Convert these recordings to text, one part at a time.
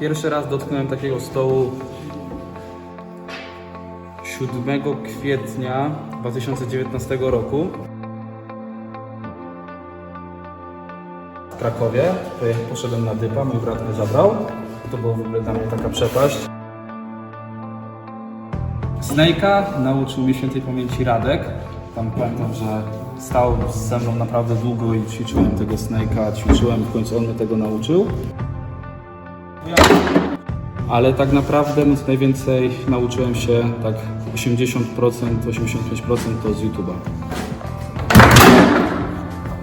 Pierwszy raz dotknąłem takiego stołu 7 kwietnia 2019 roku w Krakowie. Poszedłem na dypa, mój brat mnie zabrał. To była w ogóle mnie taka przepaść. Snake'a nauczył mnie świętej pamięci Radek. Tam pamiętam, że stał ze mną naprawdę długo i ćwiczyłem tego Snake'a, ćwiczyłem, w końcu on mnie tego nauczył. Ale tak naprawdę no, najwięcej nauczyłem się, tak 80%, 85% to z YouTube'a.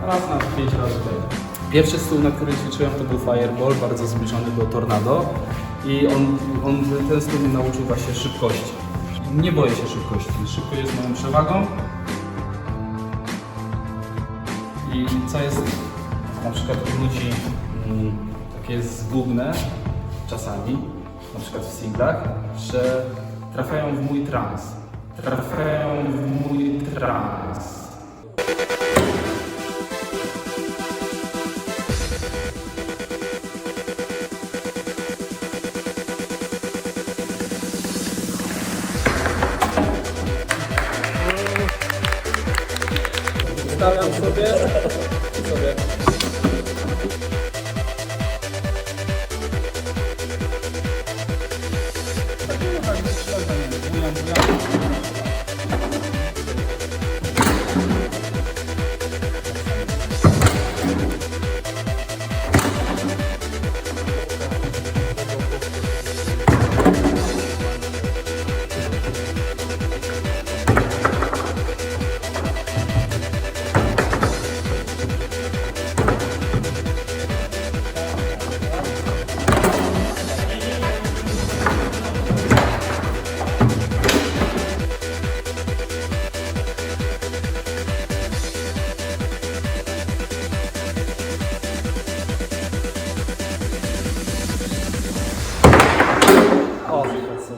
Raz na 5 razy. Pierwszy stół, na którym ćwiczyłem to był Fireball, bardzo zbliżony do Tornado. I on, on, ten stół mnie nauczył właśnie szybkości. Nie boję się szybkości. Szybkość jest moją przewagą. I co jest na przykład u ludzi mm, takie zgubne czasami, na przykład w singlach, że trafiają w mój trans. Trafiają w mój trans. Stawiam sobie, sobie.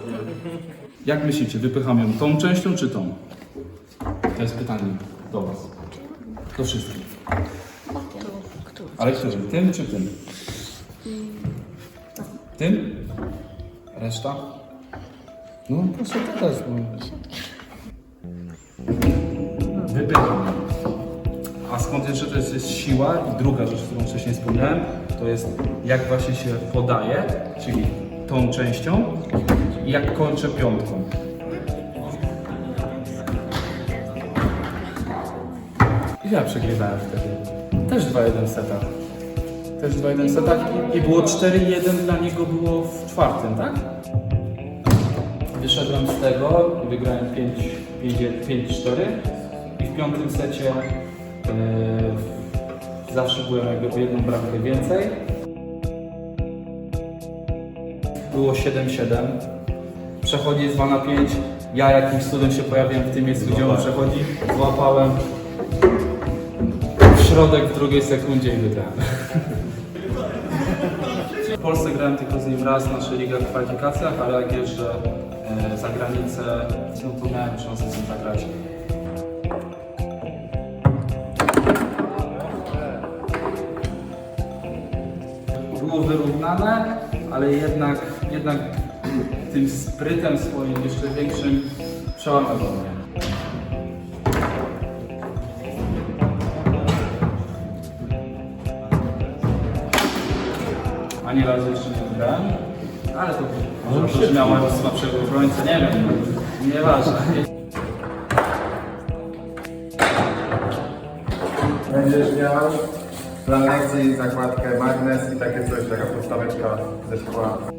Jak myślicie, wypycham ją tą częścią czy tą? To jest pytanie do Was. Do wszystkich. Ale którym? Tym czy tym? Tym? Reszta? No proszę teraz. No. Wypycham. A skąd jeszcze to jest, jest siła i druga rzecz, którą wcześniej wspomniałem, to jest jak właśnie się podaje, czyli tą częścią jak kończę piątką. Ja przegrywałem wtedy. Też 2-1 setach. Też 2-1 setach i, było 4-1 dla niego było w czwartym, tak? Wyszedłem z tego wygrałem 5-4 i w piątym secie yy, zawsze byłem jakby o jedną bramkę więcej. Było 7-7. Przechodzi z 2 na 5. Ja jakimś cudem się pojawiłem w tym miejscu, gdzie on przechodzi. Złapałem w środek w drugiej sekundzie i wygrałem. W Polsce grałem tylko z nim raz w naszej ligach w kwalifikacjach, ale jak jeżdżę e, za granicę, no to miałem szansę z nim zagrać. Było wyrównane, ale jednak, jednak tym sprytem swoim jeszcze większym przełamał mnie. Ani razu jeszcze nie wygrałem, ale to może no, miałem słabszego obrońcę, nie wiem, nieważne. Będziesz miał planecy i zakładkę magnes i takie coś, taka podstaweczka ze szkła.